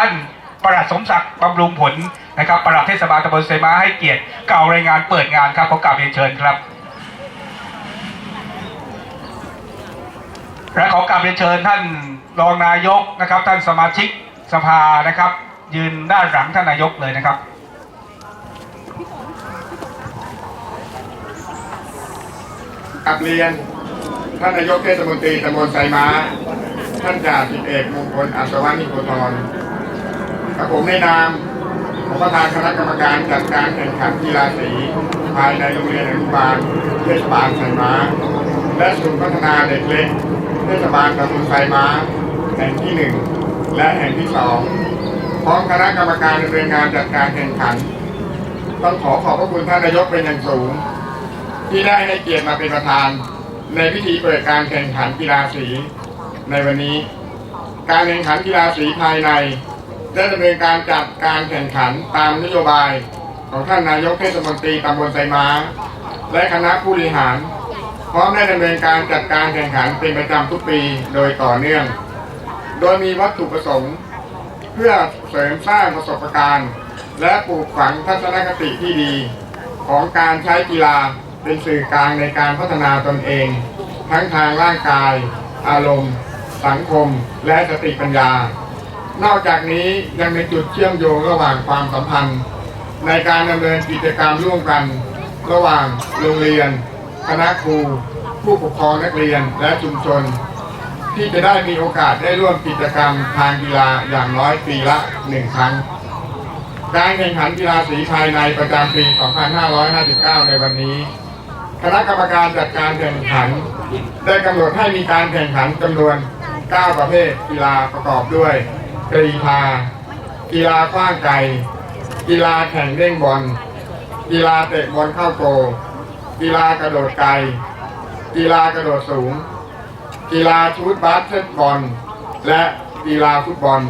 ท่านประหลัดสมศักดิ์บำรุงผลนะครับประหลัดเทศบาลตำบลไซม้าให้เกียรติกล่าวรายงานเปิดงานครับขอกราบเรียนเชิญครับ และขอกราบเรียนเชิญท่านรองนายกนะครับ ท่านสมาชิกสภานะครับ ยืนด้านหลังท่านนายกเลยนะครับกลับเรียนท่านนายกเทศมนตรีตำบลไซม้า ท่านจ่าสิบเอกมงคลอัศวานิโกธร กับผมในนามของประธานคณะกรรมการจัดการแข่งขันกีฬาสีภายในโรงเรียนอนุบาลเทศบาลไซม้า และศูนย์พัฒนาเด็กเล็กเทศบาลตำบลไซม้า แห่งที่หนึ่งและแห่งที่สองพร้อมคณะกรรมการดำเนินงานจัดการแข่งขัน ต้องขอขอบพระคุณท่านนายกเป็นอย่างสูง ที่ได้ให้เกียรติมาเป็นประธาน ในพิธีเปิดการแข่งขันกีฬาสีในวันนี้ การแข่งขันกีฬาสีภายใน ได้ดำเนินการจัดการแข่งขันตามนโยบายของท่านนายกเทศมนตรีตำบลไซม้า และคณะผู้บริหาร พร้อมได้ดำเนินการจัดการแข่งขันเป็นประจำทุกปีโดยต่อเนื่อง โดยมีวัตถุประสงค์ เพื่อเสริมสร้างประสบการณ์ และปลูกฝังทัศนคติที่ดี ของการใช้กีฬาเป็นสื่อกลางในการพัฒนาตนเอง ทั้งทางร่างกาย อารมณ์ สังคม และสติปัญญา นอกจากนี้ยังเป็นจุดเชื่อมโยงระหว่างความสัมพันธ์ ในการดำเนินกิจกรรมร่วมกัน ระหว่างโรงเรียน คณะครู ผู้ปกครองนักเรียนและชุมชน ที่จะได้มีโอกาสได้ร่วมกิจกรรมทางกีฬาอย่างน้อยปีละหนึ่งครั้ง การแข่งขันกีฬาสีภายในประจำปี 2559 ในวันนี้ คณะกรรมการจัดการแข่งขัน ได้กำหนดให้มีการแข่งขันจำนวน 9 ประเภทกีฬาประกอบด้วย กรีฑากีฬาขว้างไกลกีฬาแข่งเด้งบอลกีฬาเตะบอลเข้าโกลกีฬากระโดดไกลกีฬากระโดดสูง กีฬาชูตบาสเกตบอล และกีฬาฟุตบอล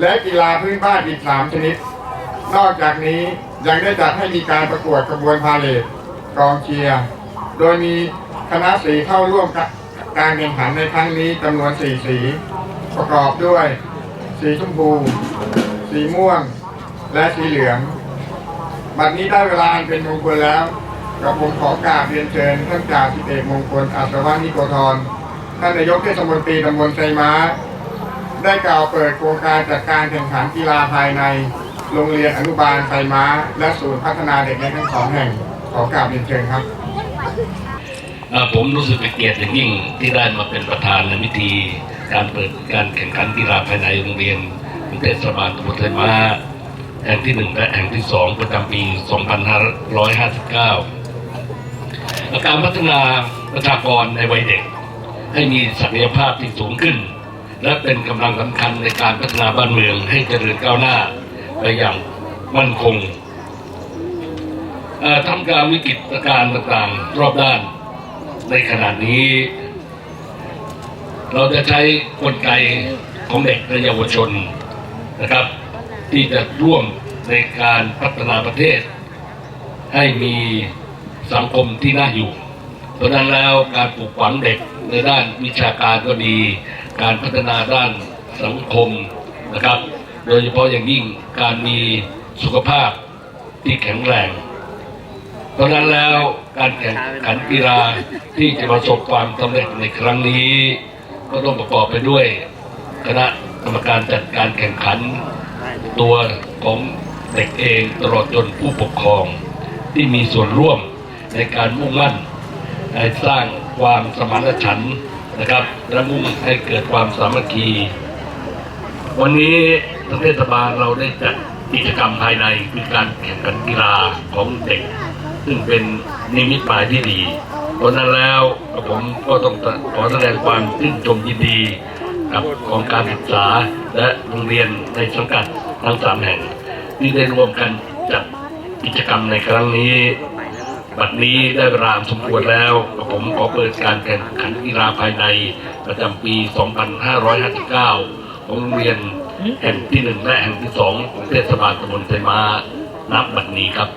และกีฬาพื้นบ้านอีก3ชนิด นอกจากนี้ยังได้จัดให้มีการประกวดกระบวนพาเลทกองเชียร์โดยมีคณะสีเข้าร่วมกับการแข่งขันในครั้งนี้จำนวน4สี ประกอบด้วย สีชมพู สีม่วง และสีเหลือง บัดนี้ได้เวลาเป็นมงคลแล้วกับผมขอกราบเรียนเชิญท่านจ่าสิบเอกมงคลอัศวานิโกธรท่านนายกเทศมนตรีตำบลไซม้า ได้กล่าวเปิดโครงการจัดการแข่งขันกีฬาภายใน โรงเรียนอนุบาลไซม้า และศูนย์พัฒนาเด็กเล็กทั้งสองแห่ง ขอกราบเรียนเชิญครับผมรู้สึกเป็นเกียรติอย่างยิ่งที่ได้มาเป็นประธานในพิธี การเปิดการแข่งขันกีฬาภายในโรงเรียนเทศบาลตำบลไทยม้าแห่งที่หนึ่งและแห่งที่สองประจำปี 2559และการพัฒนาประชากรในวัยเด็ก ให้มีศักยภาพที่สูงขึ้น และเป็นกำลังสำคัญในการพัฒนาบ้านเมืองให้เจริญก้าวหน้าไปอย่างมั่นคงทำการวิกฤตการณ์ต่างๆ รอบด้าน ในขณะนี้ เราจะใช้กลไกของเด็กและเยาวชนนะครับ ที่จะร่วมในการพัฒนาประเทศ ให้มีสังคมที่น่าอยู่เพราะนั้นแล้วการปลูกฝังเด็กในด้านวิชาการก็ดี การพัฒนาด้านสังคมนะครับ โดยเฉพาะอย่างยิ่งการมีสุขภาพที่แข็งแรง เพราะฉะนั้นแล้วการแข่งขันกีฬาที่จะประสบความสำเร็จในครั้งนี้ ก็ต้องประกอบไปด้วย คณะกรรมการจัดการแข่งขัน ตัวของเด็กเองตลอดจนผู้ปกครอง ที่มีส่วนร่วมในการมุ่งมั่นในสร้างความสมานฉันท์นะครับ และมุ่งให้เกิดความสามัคคี วันนี้ทางเทศบาลเราได้จัดกิจกรรมภายในคือการแข่งขันกีฬาของเด็ก ซึ่งเป็นนิมิตหมายที่ดีเพราะนั้นแล้วผมก็ต้องขอแสดงความชื่นชมยินดีกับกองการศึกษาและโรงเรียนในสังกัดทั้งสามแห่ง ที่ได้ร่วมกันจัดกิจกรรมในครั้งนี้ บัดนี้ได้เวลาสมควรแล้วผมขอเปิดการแข่งขันกีฬาภายในประจำปี 2559 ของโรงเรียนแห่งที่หนึ่งและแห่งที่สองของเทศบาลตำบลไซมานับบัดนี้ครับ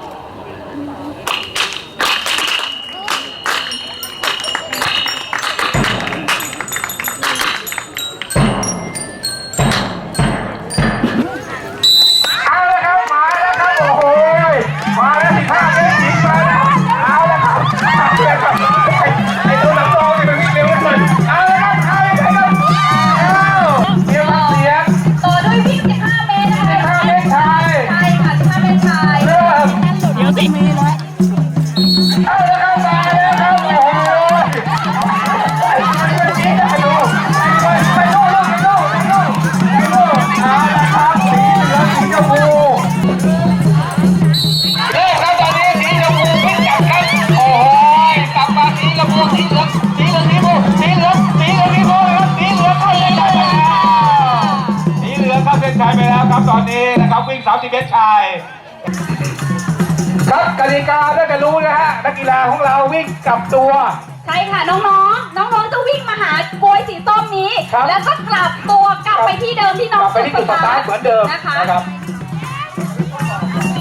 นะฮะนักกีฬาของเราวิ่งกลับตัว ใช่ค่ะน้องๆ น้องๆ จะวิ่งมาหากลวยสีส้มนี้ ครับ แล้วก็กลับตัวกลับไปที่เดิมที่น้องกลับไปที่จุดสตาร์ทเหมือนเดิมนะคะนะครับ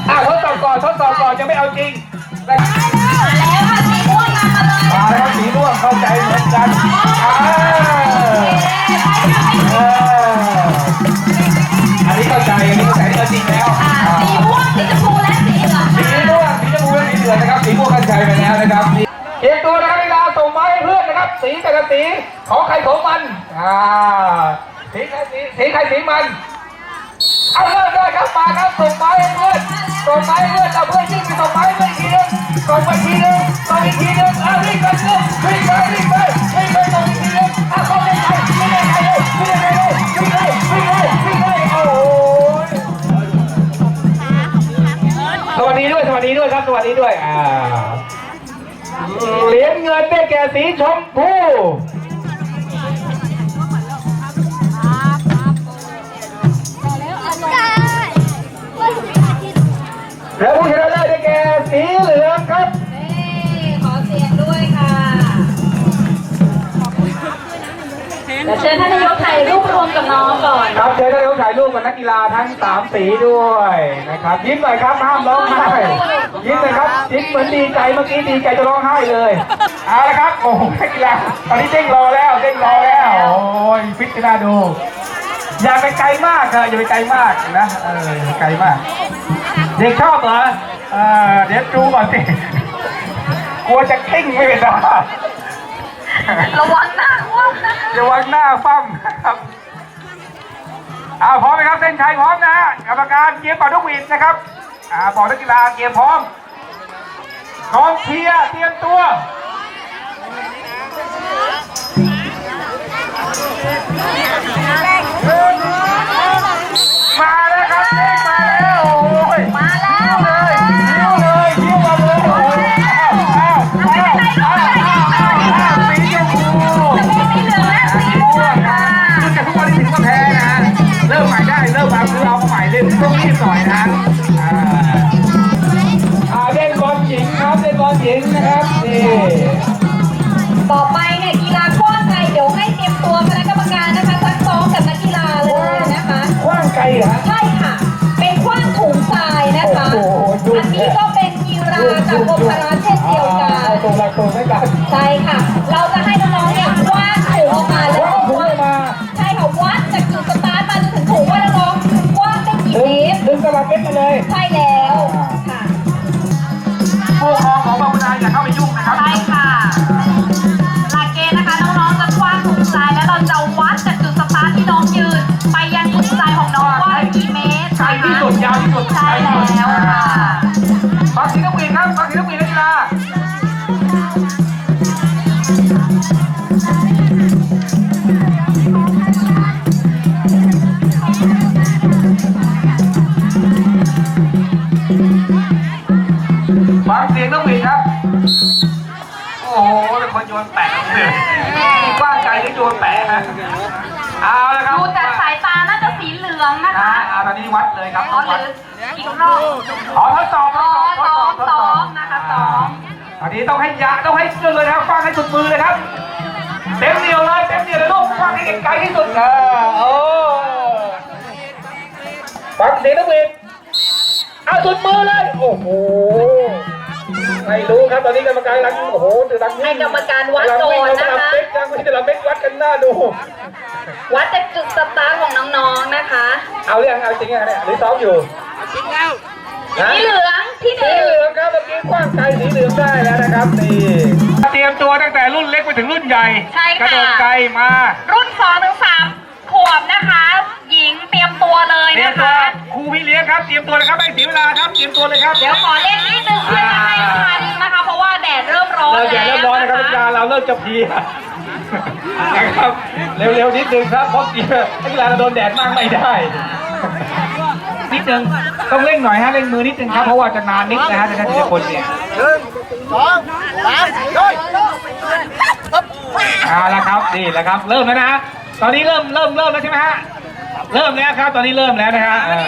อะทดสอบก่อนทดสอบก่อนยังไม่เอาจริงนะครับแล้วค่ะสีม่วงนำมาเลยมาแล้วครับสีม่วงเข้าใจเหมือนกันอ่าเออ อันนี้เข้าใจอันนี้เข้าใจเออจริงแล้วอ่าอ่าสีม่วงสีชมพูและสีเหลืองสีค่ะม่วงสีชมพูและสีเหลืองนะครับสีม่วงเข้าใจไปแล้วนะครับเตรียมตัวนะครับเวลาส่งไม้ให้เพื่อนนะครับ สีแต่ละสีของใครของมันอ่าสีใครสีสีใครสีมันเอาเริ่มเลยครับมาครับส่งไม้ให้เพื่อนส่งไม้ให้เพื่อนเอาเพื่อนยิ่งไปส่งไม้ให้เพื่อนอีกทีนึงส่งไปทีนึงส่งอีกทีนึงเอาวิ่งไปเพื่อนวิ่งไปวิ่งไปวิ่งไป สวัสดีด้วยครับสวัสดีด้วยอ่าเหรียญเงินได้แก่สีชมพูและผู้ชนะ ดี๋ยวเชิญท่านนายกถ่ายรูปรวมกับน้องก่อน ครับเชิญท่านนายกถ่ายรูปกับนักกีฬาทั้งสามสีด้วยนะครับ ยิ้มหน่อยครับห้ามร้องไห้ยิ้มหน่อยครับยิ้มเหมือนดีใจเมื่อกี้ดีใจจะร้องไห้เลยเอาละครับโอ้โหนักกีฬาตอนนี้เด้งรอแล้วเด้งรอแล้วโอ้ยฟิตจะน่าดูอย่าไปไกลมากเถอะอย่าไปไกลมากนะเออไกลมาก เด็กชอบเหรอเออเดี๋ยวดูก่อนสิกลัวจะกิ้งไม่เป็นไร ระวังหน้าว่างนะระวังหน้าฟั่มนะครับอ่าพร้อมไหมครับเส้นชัยพร้อมนะฮะกรรมการเกียร์เป่านกหวีดนะครับอ่าบอกนักกีฬาเกียร์พร้อมกองเชียร์เตรียมตัวมาแล้วครับเด้งมา ต้องรีบหน่อยนะอ่าอ่าเล่นบอลหญิงครับเล่นบอลหญิงนะครับนี่ต่อไปเนี่ยกีฬากว้างไกลเดี๋ยวให้เตรียมตัวคณะกรรมการนะคะซักซ้อมกับนักกีฬาเลยนะคะคว้างไกลเหรอฮะใช่ค่ะ เป็นคว้างถุงทรายนะคะโอ้โหดูอันนี้ก็เป็นกีฬาจากกรมพละเช่นเดียวกัอ่านตรงหลักตรงไม่กันใช่ค่ะ เราจะ นี้วัดวัดเลยครับอ๋อวัดหรืออีกรอบอ๋อทดสอบอ๋อทดสอบทดสอบซ้อมนะคะซ้อมอันนี้ต้องให้ยาต้องให้สุดเลยนะครับฟังให้สุดมือเลยครับ เต็มเหนียวเลยเต็มเหนียวเลยลูกฟังให้ไกลที่สุดเออโอ้ฟังเสียงนักบิดเอาสุดมือเลยโอ้โห ไม่รู้ครับตอนนี้กรรมการกำลังโอ้โหกำลังให้กรรมการวัดก่อนนะคะกำลังเป๊กกำลังเป๊กกำลังเป๊กวัดกันหน้าดู วัดจากจุดสตาร์ทของน้องๆนะคะ เอาเรื่องเอาจริงอะเนี่ยหรือซ้อมอยู่จริงแล้วสีเหลืองที่หสีนึ่งเหลืองครับเมื่อกี้กว้างไกลสีเหลืองได้แล้วนะครับนี่เตรียมตัวตั้งแต่รุ่นเล็กไปถึงรุ่นใหญ่ใช่กระค่ะโดดไกลมา รุ่น2ถึง3ขวบนะคะ หญิงเตรียมตัวเลยเตรียมนะตัวคะครูพี่เลี้ยงครับเตรียมตัวเลยครับไม่เสียเวลาครับเตรียมตัวเลยครับเดี๋ยวขอเล่นนิดนึงเพื่อ เราเริ่มจะเพียนะครับเร็วๆนิดนึงครับเพราะเกียร์นักกีฬาเราโดนแดดมากไม่ได้นิดนึงต้องเร่งหน่อยฮะเร่งมือนิดนึงครับเพราะว่าจะนานนิดนะฮะจะได้ทีละคนเนี่ยเอาละครับนี่แหละครับ เริ่มแล้วนะฮะตอนนี้เริ่มเริ่มเริ่มแล้วใช่ไหมฮะเริ่มแล้วครับ ตอนนี้เริ่มแล้วนะฮะอ่า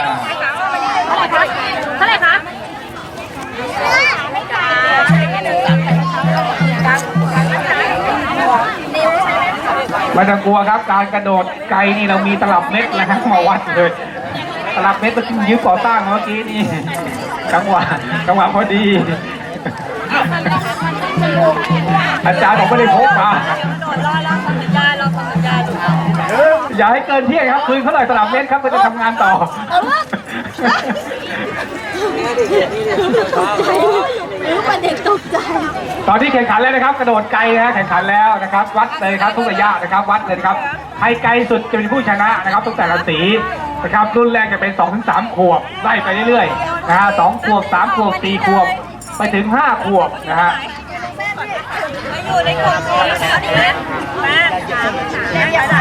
เท่าไหร่คะ ไม่ต้องกลัวครับ การกระโดดไกลนี่เรามีตลับเม็ดนะฮะมาวัดเลยตลับเม็ดเมื่อกี้ยืมก่อสร้างมาเมื่อกี้นี่จังหวะจังหวะพอดี อาจารย์บอกไม่ได้พกมาอย่าให้เกินเที่ยงครับ คืนเขาหน่อยตลับเม็ดครับเพื่อจะทำงานต่อ รู้ว่าเด็กตกใจ ตอนที่แข่งขันแล้วนะครับ กระโดดไกลนะฮะแข่งขันแล้วนะครับ วัดเลยครับทุกระยะนะครับ วัดเลยนะครับใครไกลสุดจะเป็นผู้ชนะนะครับตั้งแต่ละสีนะครับรุ่นแรกจะเป็น2อถึงสขวบไล่ไปเรื่อยๆนะฮะสองขวบสามขวบสี่ขวบไปถึงห้าขวบนะฮะอยู่ในกลุ่มนี้นะดีไหมมาอย่าได้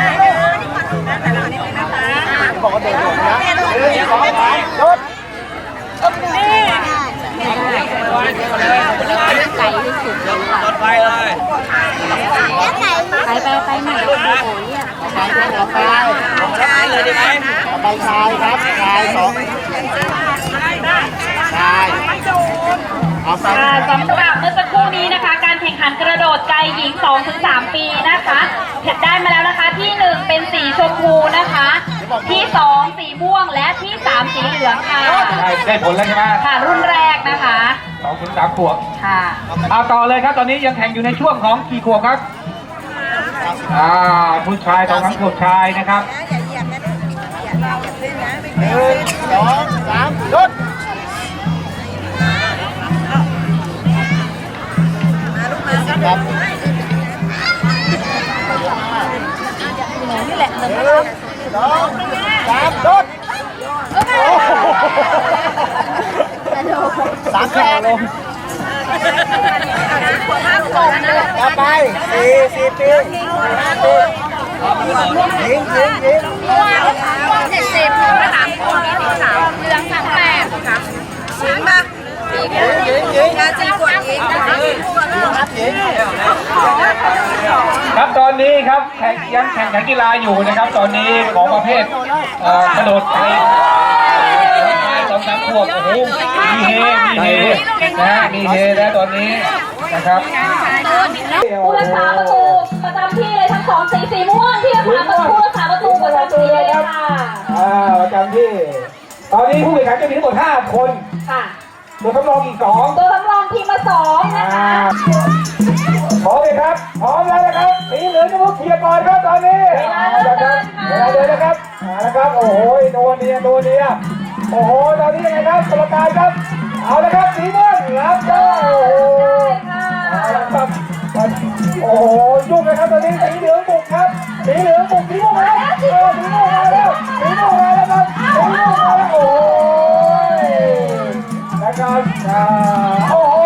บอกว่าเด็กหมดนะ ไก่ที่สุดรถไปเลยไปไปไปหน่อยโอ้ยอะไปไปไปไปเลยดีไหมไปชายครับชายสองชายเอาไปสำหรับเมื่อสักครู่นี้นะคะ ข่งขันกระโดดไกลหญิง 2-3 ปีนะคะได้มาแล้วนะคะที่ 1 เป็นสีชมพูนะคะ ที่ 2 สีม่วงและที่ 3 สีเหลืองค่ะได้ได้ผลแล้วใช่ไหมค่ะ รุ่นแรกนะคะสองถึงสามขวบค่ะเอาต่อเลยครับตอนนี้ยังแข่งอยู่ในช่วงของกี่ขวบครับอ่าผู้ชายสองสามขวบชายนะครับหนึ่งสองสาม หยุดนี่แหละหนึ่งสองสามหยุดสามแข่งลงต่อไปสี่สี่ปีห้าปียิงยิงยิงเจ็ดสิบสามคนนี้สีขาวเหลืองสามแปดค่ะยิ งมายิงยิงยิงจีกดยิงนะคะยิงครับตอนนี้ครับแข่งยังแข่งขันกีฬาอยู่นะครับ ตอนนี้ของประเภทเอ่อกระโดดไกลสองสามขวบโอ้โหมีเฮมีเฮนะฮะมีเฮแล้วตอนนี้นะครับผู้รักษาประตูประจำที่เลยทั้งสองสีสีม่วงที่รักษาประตูผู้รักษาประตูประจำที่เลยค่ะอ่าประจำที่ ตอนนี้ผู้แข่งขันจะมีทั้งหมด5คนค่ะ ตัวทดลองอีกสองตัวสำรองทีมมาสองนะคะพร้อมไหมครับ พร้อมแล้วนะครับสีเหลืองจะมาเคลียร์ก่อนครับตอนนี้เอาละครับเวลาเดินนะครับเอาละครับ โอ้โหโดนเนียโดนเนียโอ้โห ตอนนี้ยังไงครับกรรมการครับ เอาละครับสีม่วงรับได้โอ้โหเอาละครับโอ้โหยุ่งนะครับตอนนี้สีเหลืองบุกครับ สีเหลืองบุกสีม่วงมาแล้วเออสีม่วงมาแล้วสีม่วงมาแล้วครับสีม่วงมาแล้วโอ้ยนะ ครับโอ้โห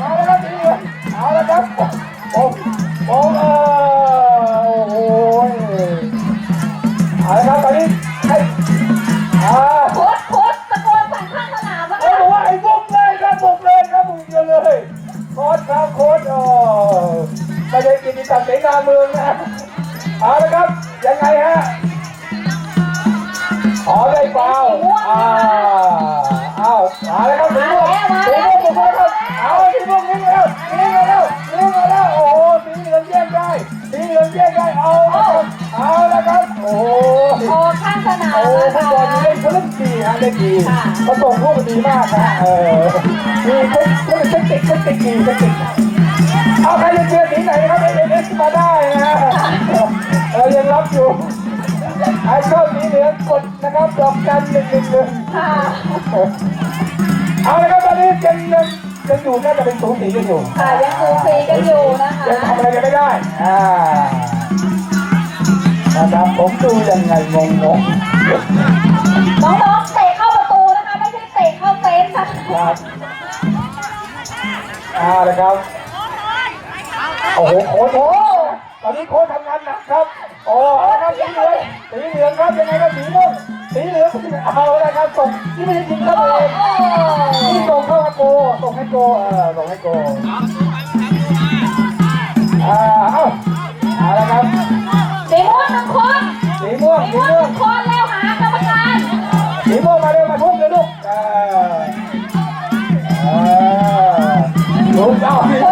มาแล้วครับสีเหลืองเอาละครับโอ้โอ้เออโอ้ยเอาละครับตอนนี้ให้อ่าโค้ชโค้ชตะโกนสั่งข้างสนามว่าโอ้บอกว่าไอ้บุกเลยครับบุกเลยครับบุกเดียวเลยโค้ชครับโค้ชอ๋อไม่ได้กินตัดเสนาเมืองนะเอาละครับยังไงฮะ สีม่วงวิ่งล้ววิ่งมาแล้ววิ่งมาแล้วโอ้โหสีเหลืองแยกได้สีเหลืองแยกได้เอาเอาและครับโอ้โหอ้ข้างสนามโอ้โฟุตบอลนี่เล่นเขาเล่นดีฮะเล่นดีเขาส่งลูกดีมากนะเออมีเขาเขนคนสคเทติคดีเทคนิคเอาใครจะเชียร์สีไหนครับเอเอสมาได้นะเออยังรับอยู่ไอ้ชอบสีเหลืองกดนะครับดอกจันหนึ่งหนึ่งหนึ่เอาละครับตอนนี้เป็นหนึ่ง ยังอยู่น่าจะเป็นสูสีกันอยู่ค่ะยังสูสีกันอยู่นะคะยังทำอะไรกันไม่ได้อ่านะครับผมดูยังไงงงงงน้องๆเตะเข้าประตูนะคะไม่ใช่เตะเข้าเฟนนะคะครับอ่าเลยครับโอ้โหโค้ชโอ้ตอนนี้โค้ชทำงานหนักครับโอ้เอาละครับสีเหลืองสีเหลืองครับยังไงก็สีม่วงสีเหลืองเอาละครับส่งที่ไม่ได้ยิงครับเองโอ้นี่ส่ง โกเออส่งให้โกอ่าเอ้าเอาละครับสีม่วงหนึ่งคนสีม่วงสีสีม่วงหม่วนึ่งงคนแล้วหากรรมการสีม่วงมาเร็วมาทุ่มเลยลูกเออเออลูกเอาสีคนม่วงเดีย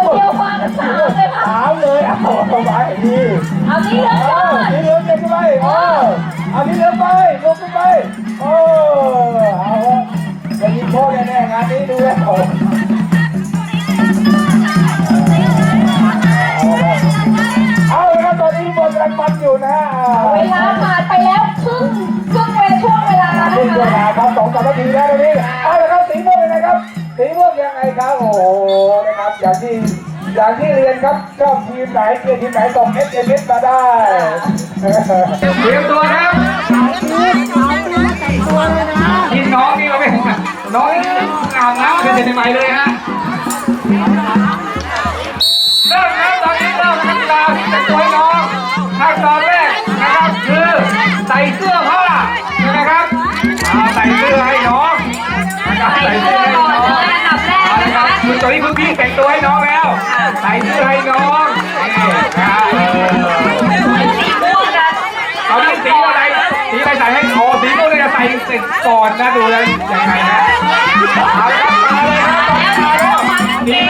ววาง สีม่วงยังไงครับโอ้โหนะครับอย่างที่อย่างที่เรียนครับชอบทีมไหนเชียร์ทีมไหนส่ง S M S มาได้เตรียมตัวครับทีมน้องนี่เราไม่น้องนี่าบน้ำเป็นเด็กใหม่เลยฮะเริ่มครับตอนนี้เริ่มนักกีฬาที่จะช่วยน้องขั้นตอนแรกนะครับคือใส่เสื้อผ้าใช่ไหมครับใส่เสื้อให้น้องนะครับใส่เสื้อ ตอนนี้คุณพี่แต่งตัวให้น้องแล้วใส่เสื้อให้น้องนี่ครับเออสีม่วงนะตอนนี้สีอะไรสีอะไรใส่ให้โอสีม่วงเลยจะใส่เสร็จก่อนนะดูเลยยังไงนะเอาละครับมาเลยครับมาแล้วนี่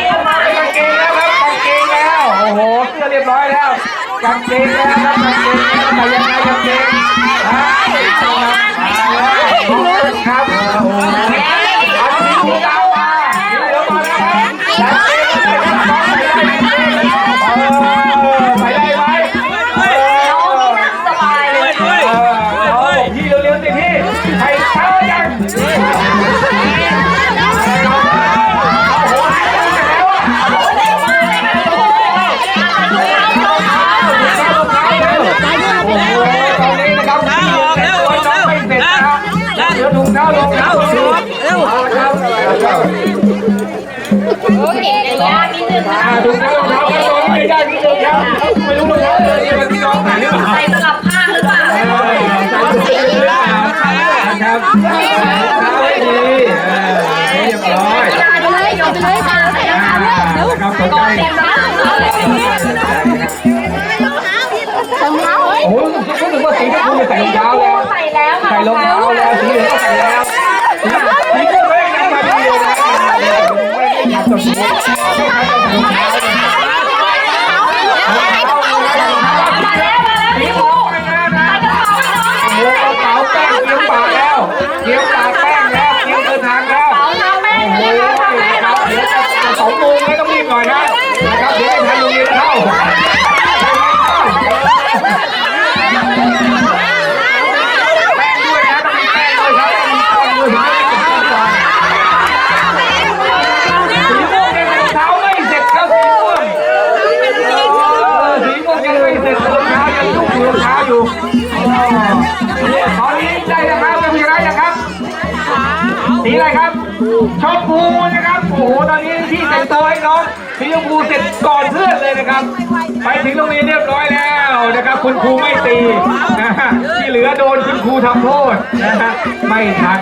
กางเกงแล้วครับกางเกงแล้ว โอ้โหเสื้อเรียบร้อยแล้วกางเกงแล้วครับกางเกงแล้วแต่ยังไงกางเกง นิดนึงนะอ่าถุงเท้ารองเท้าก็ลงไม่ได้ที่เดิมครับไม่รู้รองเท้าเลยที่มันน้องใส่หรือเปล่าใส่สลับข้างหรือเปล่าครับไว้ดีเรียบร้อยไปเลยยกไปเลยค่ะใส่รองเท้าเลยเดี๋ยวครับสนก่ใจอนเต็มร้านเขาเลยโอ้โหรู้สึกว่าสีชมพูจะใส่รองเท้าแล้วใส่แล้วค่ะใส่รองเท้าแล้วสีเหลืองก็ใส่แล้วสีก็ไม่ได้มาดีนะไม่ได้ทำสมบูรณ์มาแล้วมาแล้วใส่กระเป๋าให้น้องโอ้กระเป๋าแป้งเตรียมปากแล้วเตรียมปากแล้วเตรียมเดินทางแล้วเอาทำแม่โอ้เลโหยนะคะทำแล้วจะสองโมงแล้วต้องรีบ หน่อยนะนะครับเดี๋ยวไม่ทันโรงเรียนเข้า ชมพูนะครับโอ้โหตอนนี้พี่แต่งตัวให้น้องสีชมพูเสร็จก่อนเพื่อนเลยนะครับ ไปถึงโรงเรียนเรียบร้อยแล้วนะครับ คุณครูไม่ตีนะฮะที่เหลือโดนคุณครูทำโทษนะฮะไม่ทัน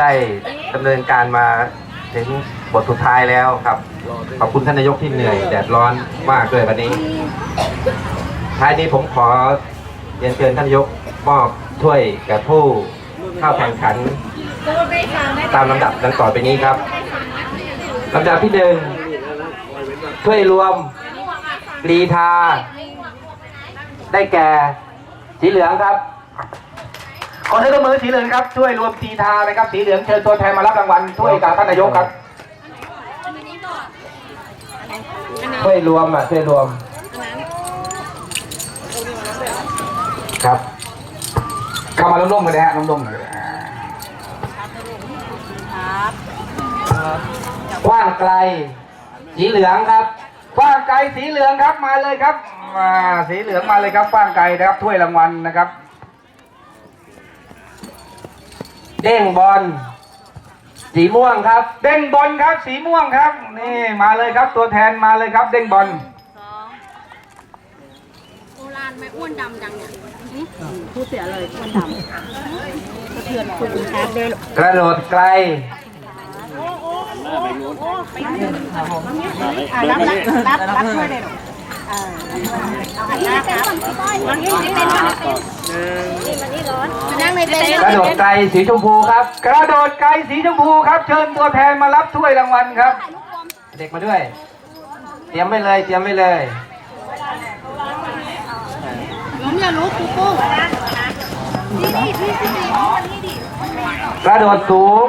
ได้ดำเนินการมาถึงบทสุดท้ายแล้วครับ ขอบคุณท่านนายกที่เหนื่อยแดดร้อนมากเลยวันนี้ ท้ายนี้ผมขอเรียนเชิญท่านนายกมอบถ้วยแก่ผู้เข้าแข่งขัน ตามลำดับดังต่อไปนี้ครับลำดับที่หนึ่งถ้วยรวมกรีธา ได้แก่สีเหลืองครับ ขอเชิญตัวมือสีเหลืองครับช่วยรวมทีทานะครับสีเหลืองเชิญตัวแทนมารับรางวัลช่วยกับท่านนายกครับช่วยรวมอะช่วยรวมครับเข้ามาร่วมๆกันเลยฮะร่วมๆหน่อยกว้างไกล สีเหลืองครับกว้างไกลสีเหลืองครับมาเลยครับมาสีเหลืองมาเลยครับกว้างไกลนะครับถ้วยรางวัลนะครับ เด้งบอลสีม่วงครับ เด้งบอลครับ สีม่วงครับ นี่มาเลยครับ ตัวแทนมาเลยครับ เด้งบอลโบราณไม่อ้วนดำจังเนี่ยพูดเสียเลยอ้วนดำสะเทือนคุณครับเดินกระโดดไกลรับรับรับรับช่วยเลย นูเอาหันหน้าครับมันนี่ไม่เป็นมันนี่มันนี่ร้อนนั่งในเต็นท์กระโดดไกลสีชมพูครับ กระโดดไกลสีชมพูครับ เชิญตัวแทนมารับถ้วยรางวัลครับ เด็กมาด้วย เตรียมไว้เลยเตรียมไว้เลยล้มอย่าลุกปุ๊บปุ๊บกระโดดสูง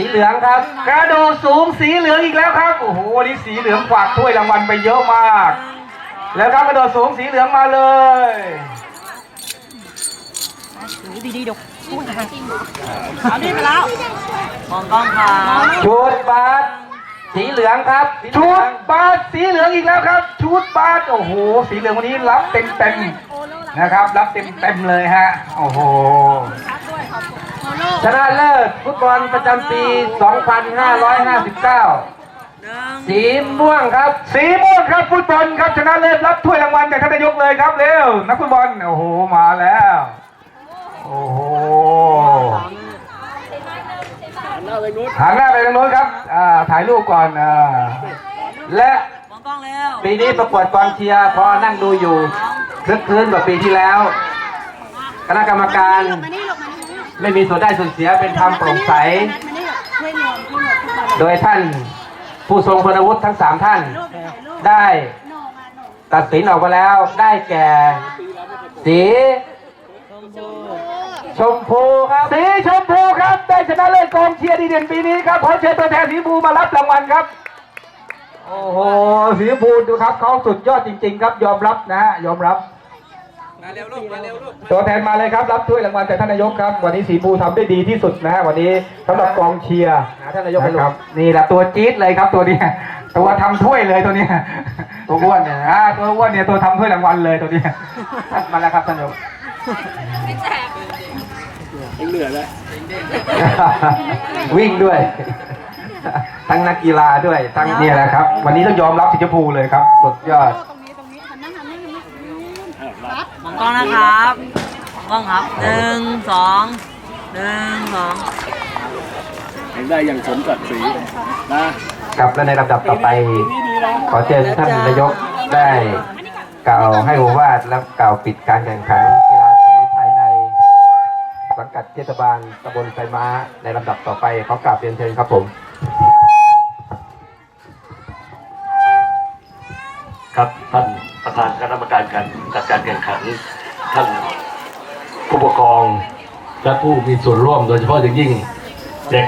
สีเหลืองครับ กระโดดสูงสีเหลืองอีกแล้วครับ โอ้โหวันนี้สีเหลืองกวาดถ้วยรางวัลไปเยอะมาก แล้วครับกระโดดสูงสีเหลืองมาเลยเอาดิไปแล้ว มองกล้องค่ะชุดบาส สีเหลืองครับชุดบาสสีเหลืองอีกแล้วครับชุดบาสโอ้โห สีเหลืองวันนี้รับเต็มเต็มๆนะครับ รับเต็มเต็มๆเลยฮะโอ้โหชนะเลิศฟุตบอลประจำปี 2559 สีม่วงครับ สีม่วงครับฟุตบอลครับชนะเลิศรับถ้วยรางวัลจากท่านนายกเลยครับเร็วนักฟุตบอลโอ้โหมาแล้วโอ้โห หันหน้าไปทางโน้นครับอ่าถ่ายรูปก่อนอ่าและมองกล้องแล้วปีนี้ประกวดกองเชียร์พอนั่งดูอยู่คลึกคลื้นกว่าปีที่แล้ว คณะกรรมการมานี่หลบมานี่ไม่มีส่วนได้ส่วนเสียเป็นธรรมโปร่งใสมานี่หลบช่วยรวมช่วยรวมทุกคนโดยท่านผู้ทรงคุณวุฒิทั้งสามท่าน ได้ตัดสินออกมาแล้วได้แก่ สี ชมพูครับ สีชมพูครับ ได้ชนะเลิศกองเชียร์ดีเด่นปีนี้ครับขอเชิญตัวแทนสีชมพูมารับรางวัลครับ โอ้โห สีชมพูดูครับเขาสุดยอดจริง ๆ ครับ ยอมรับนะฮะ ยอมรับตัวแทนมาเลยครับ รับถ้วยรางวัลจากท่านนายกครับ วันนี้สีชมพูทำได้ดีที่สุดนะฮะ วันนี้สำหรับกองเชียร์ท่านนายกครับ นี่แหละตัวจี๊ดเลยครับตัวเนี้ยตัวทำถ้วยเลยตัวเนี้ยตัวอ้วนเนี่ยอ่าตัวอ้วนเนี่ยตัวทำถ้วยรางวัลเลยตัวเนี้ยมาแล้วครับท่านนายก วิ่งด้วย ทั้งนักกีฬาด้วยทั้งเนี่ยแหละครับ วันนี้ต้องยอมรับสีชมพูเลยครับสุดยอดตรงนี้ตรงนี้หันหน้าหันหน้าหันหน้ากล้องนะครับกล้องครับหนึ่งสองหนึ่งสองได้อย่างสมศักดิ์ศรีนะครับและในลำดับต่อไป ขอเชิญท่านนายกได้กล่าวให้โอวาทและกล่าวปิดการแข่งขัน สังกัดเทศบาลตำบลไซม้าในลำดับต่อไปขอกราบเรียนเชิญครับผมครับท่านประธานคณะกรรมการการจัดการแข่งขัน ท่านผู้ปกครองและผู้มีส่วนร่วมโดยเฉพาะอย่างยิ่งเด็ก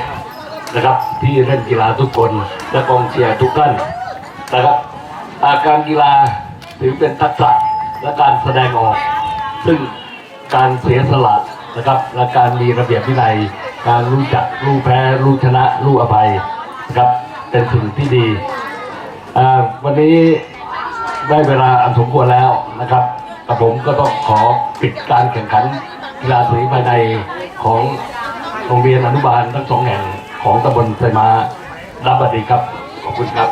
นะครับ ที่เล่นกีฬาทุกคนและกองเชียร์ทุกท่านนะครับอาการกีฬาถือเป็นทักษะและการแสดงออก ซึ่งการเสียสละ นะครับและการมีระเบียบวินัย การรู้จักรู้แพ้รู้ชนะรู้อภัยนะครับเป็นสิ่งที่ดี วันนี้ได้เวลาอันสมควรแล้วนะครับกับผมก็ต้องขอปิดการแข่งขันกีฬาสีภายในของโรงเรียนอนุบาลทั้งสองแห่งของตำบลไซมารับบัดดีครับ ขอบคุณครับ